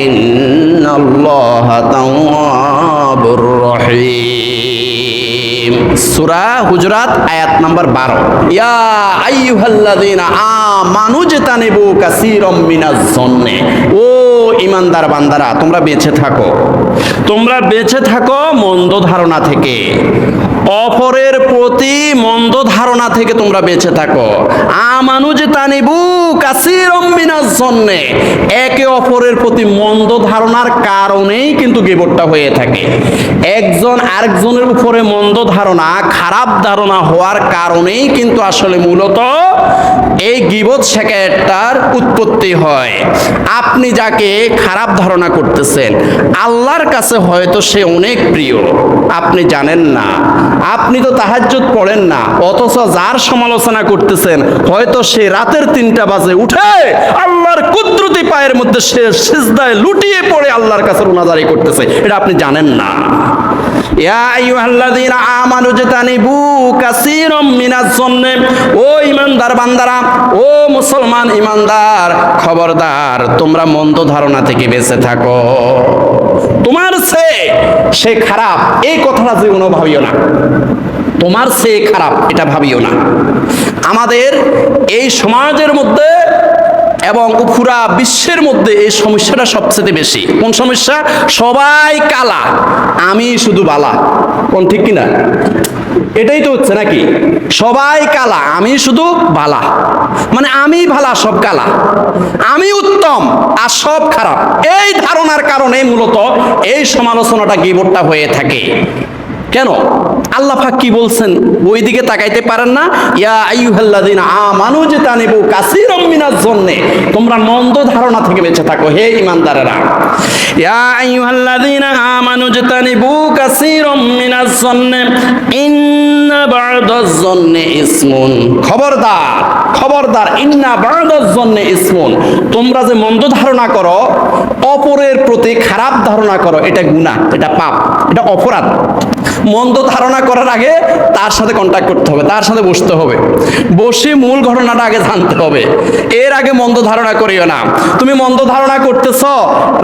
ওয়াত্তাকুল্লাহা الله تواب الرحيم সূরা হুজরাত আয়াত নাম্বার 12 ইয়া আইয়ুহাল্লাযীনা আমানু জতানিবু কাসীরাম মিনাজ জন্নে ও ইমানদার বান্দারা, তোমরা বেঁচে থাকো। তোমরা বেঁচে থাকো মন্দ ধারণা থেকে। অপরের প্রতি মন্দ ধারণা থেকে তোমরা বেঁচে থাকো। আমানু যে তানিবু কাসিরম মিনাজ জন্নে। একে অপরের প্রতি মন্দ ধারণার কারণেই কিন্তু গিবটটা হয়ে থাকে। একজন আরেকজনের উপরে মন্দ ধারণা, খারাপ ধারণা হওয়ার কারণেই কিন্তু আসলে মূলত এই গিবত শেখাটার উৎপত্তি হয়। আপনি যাকে খারাপ ধারণা করতেছেন। আল্লাহর কাছে হয়তো সে অনেক প্রিয়। আপনি জানেন না। আপনি তো তাহাজ্জুদ পড়েন না। অথচ যার সমালোচনা করতেছেন, হয়তো সে রাতের তিনটা বাজে উঠে আল্লাহর কুদরতি পায়ের মধ্যে সে সিজদায় লুটিয়ে পড়ে আল্লাহর কাছে রোনাজারি করতেছে। এটা আপনি জানেন না। ইয়া আইয়ুহাল্লাযীনা ও মুসলমান খবরদার, তোমরা মন্দ ধারণা থেকে বেঁচে থাকো। তোমার সে সে খারাপ, এই কথাটা জীবনও ভাবিও না। তোমার সে খারাপ, এটা ভাবিও না। আমাদের এই সমাজের মধ্যে এবং পুরা বিশ্বের মধ্যে এই সমস্যাটা সবচেয়ে বেশি। কোন সমস্যা? সবাই কালা। আমি শুধু বালা। কোন ঠিক কিনা? এটাই তো হচ্ছে নাকি? সবাই কালা, আমি শুধু বালা। মানে আমি ভালা সব কালা। আমি উত্তম, আর সব খারাপ। এই ধারণার কারণে মূলত এই সমালোচনাটা গিবটটা হয়ে থাকে। কেন? আল্লাহ পাক কি বলছেন? ওই দিকে তাকাইতে পারেন না। ইয়া আমানু জাতানিবু কাসীরাম মিনাজ জন্নে তোমরা মন্দ ধারণা থেকে বেঁচে থাকো, হে ঈমানদারেরা ইয়া মিনাজ জন্নে খবরদার খবরদার। তোমরা যে মন্দ ধারণা করো, অপরের প্রতি খারাপ ধারণা করো, এটা গুনাহ, এটা পাপ, এটা অপরাধ। মন্দ ধারণা করার আগে তার সাথে কন্ট্যাক্ট করতে হবে তার সাথে বসতে হবে। বসে মূল ঘটনাটা আগে জানতে হবে। এর আগে মন্দ ধারণা করিও না। তুমি মন্দ ধারণা করতেছ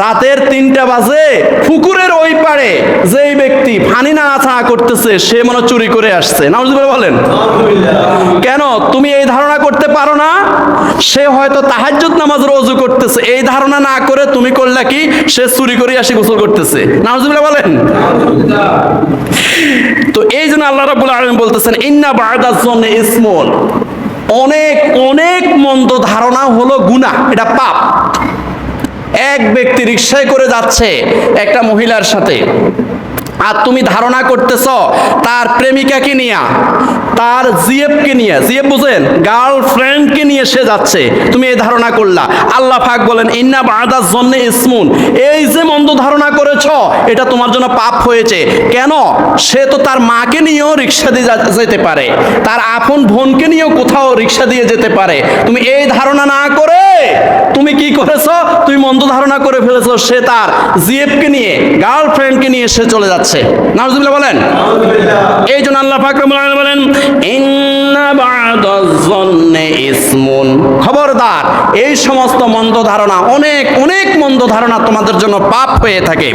রাতের তিনটা বাজে পুকুরের ওই পারে যেই ব্যক্তি ফানি না আছা করতেছে সে মনে চুরি করে আসছে। নাউজুবিল্লাহ বলেন। কেন? তুমি এই ধারণা করতে পারো না? সে হয়তো তাহাজ্জুদ নামাজ রোজু করতেছে। এই ধারণা না করে তুমি করলা কি? সে চুরি করে আসি গোসল করতেছে। নাউজুবিল্লাহ বলেন। তো এই জন্য আল্লাহ রাবুল আলম বলতেছেন, ইন্না জন্য ইসমুন। অনেক অনেক মন্দ ধারণা হলো গুনা এটা পাপ। এক ব্যক্তি রিক্সায় করে যাচ্ছে একটা মহিলার সাথে। আর তুমি ধারণা করতেছ, তার প্রেমিকাকে নিয়ে। তার জিএফকে নিয়ে জিএফ বুঝেন গার্লফ্রেন্ডকে নিয়ে সে যাচ্ছে। তুমি এই ধারণা করলা। আল্লাহ পাক বলেন ইন্না বাদার জন্য ইসমুন। এই যে মন্দ ধারণা করেছ এটা তোমার জন্য পাপ হয়েছে। কেন? সে তো তার মাকে নিয়েও রিক্সা দিয়ে যেতে পারে। তার আপন বোনকে নিয়েও কোথাও রিক্সা দিয়ে যেতে পারে। তুমি এই ধারণা না করে তুমি কি করেছ? তুমি মন্দ ধারণা করে ফেলেছো সে তার জিএফকে নিয়ে গার্লফ্রেন্ডকে নিয়ে সে চলে যাচ্ছে। নাউজুবিল্লাহ বলেন। এই জন্য আল্লাহ আলামিন বলেন খবরদার এই সমস্ত মন্দ ধারণা অনেক অনেক মন্দ ধারণা তোমাদের জন্য পাপ হয়ে থাকে।